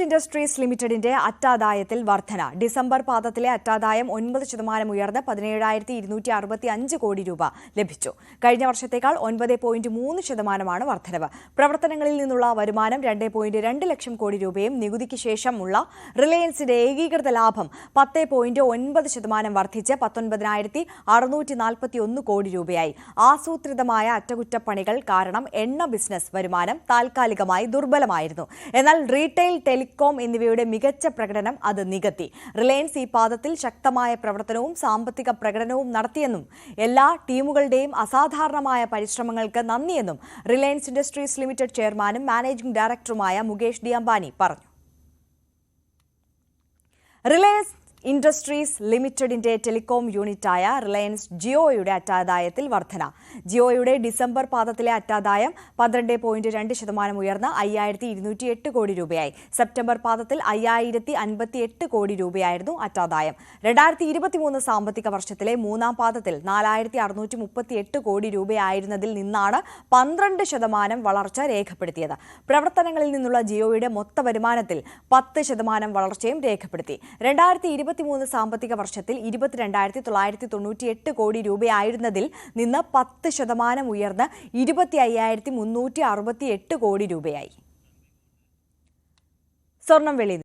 Industries ലിമിറ്റഡിന്റെ അറ്റാദായത്തിൽ വർധന. December പാദത്തിലെ അറ്റാദായം ഒൻപത് ശതമാനം ഉയർന്ന് പതിനേഴായിരത്തി ഇരുന്നൂറ്റി അറുപത്തി അഞ്ച് കോടി രൂപ ലഭിച്ചു. കഴിഞ്ഞ വർഷത്തേക്കാൾ ഒൻപത് പോയിന്റ് മൂന്ന് ശതമാനമാണ് വർധനവ്. പ്രവർത്തനങ്ങളിൽ നിന്നുള്ള വരുമാനം രണ്ട് പോയിന്റ് രണ്ട് ലക്ഷം കോടി രൂപയും നികുതിക്ക് ശേഷമുള്ള റിലയൻസിന്റെ ഏകീകൃത ലാഭം പത്ത് പോയിന്റ് ഒൻപത് ശതമാനം വർദ്ധിച്ച് പത്തൊൻപതിനായിരത്തി അറുന്നൂറ്റി നാൽപ്പത്തി ഒന്ന് കോടി രൂപയായി. ആസൂത്രിതമായ അറ്റകുറ്റപ്പണികൾ കാരണം എണ്ണ ബിസിനസ് വരുമാനം താൽക്കാലികമായി ദുർബലമായിരുന്നു. എന്നാൽ റീറ്റെയിൽ ടെലികോം എന്നിവയുടെ മികച്ച പ്രകടനം അത് നികത്തി. റിലയൻസ് ഈ പാദത്തിൽ ശക്തമായ പ്രവർത്തനവും സാമ്പത്തിക പ്രകടനവും നടത്തിയെന്നും എല്ലാ ടീമുകളുടെയും അസാധാരണമായ പരിശ്രമങ്ങൾക്ക് നന്ദിയെന്നും റിലയൻസ് ഇൻഡസ്ട്രീസ് ലിമിറ്റഡ് ചെയർമാനും മാനേജിംഗ് ഡയറക്ടറുമായ മുകേഷ് ഡി അംബാനി പറഞ്ഞു. റിലയൻസ് ഇൻഡസ്ട്രീസ് ലിമിറ്റഡിന്റെ ടെലികോം യൂണിറ്റായ റിലയൻസ് ജിയോയുടെ അറ്റാദായത്തിൽ വർധന. ജിയോയുടെ ഡിസംബർ പാദത്തിലെ അറ്റാദായം പന്ത്രണ്ട് പോയിന്റ് രണ്ട് ശതമാനം ഉയർന്ന് അയ്യായിരത്തി ഇരുന്നൂറ്റി എട്ട് കോടി രൂപയായി. സെപ്റ്റംബർ പാദത്തിൽ അയ്യായിരത്തി അൻപത്തി എട്ട് കോടി രൂപയായിരുന്നു അറ്റാദായം. രണ്ടായിരത്തി ഇരുപത്തിമൂന്ന് സാമ്പത്തിക വർഷത്തിലെ മൂന്നാം പാദത്തിൽ നാലായിരത്തി അറുന്നൂറ്റി മുപ്പത്തി എട്ട് കോടി രൂപയായിരുന്നതിൽ നിന്നാണ് പന്ത്രണ്ട് ശതമാനം വളർച്ച രേഖപ്പെടുത്തിയത്. പ്രവർത്തനങ്ങളിൽ നിന്നുള്ള ജിയോയുടെ മൊത്ത വരുമാനത്തിൽ പത്ത് ശതമാനം വളർച്ചയും രേഖപ്പെടുത്തി. രണ്ടായിരത്തി ഇരുപത്തിമൂന്ന് സാമ്പത്തിക വർഷത്തിൽ ഇരുപത്തിരണ്ടായിരത്തി തൊള്ളായിരത്തി തൊണ്ണൂറ്റി എട്ട് കോടി രൂപയായിരുന്നതിൽ നിന്ന് പത്ത് ശതമാനം ഉയർന്ന് ഇരുപത്തി അയ്യായിരത്തി മുന്നൂറ്റി അറുപത്തി എട്ട് കോടി രൂപയായി. സ്വർണം വെളി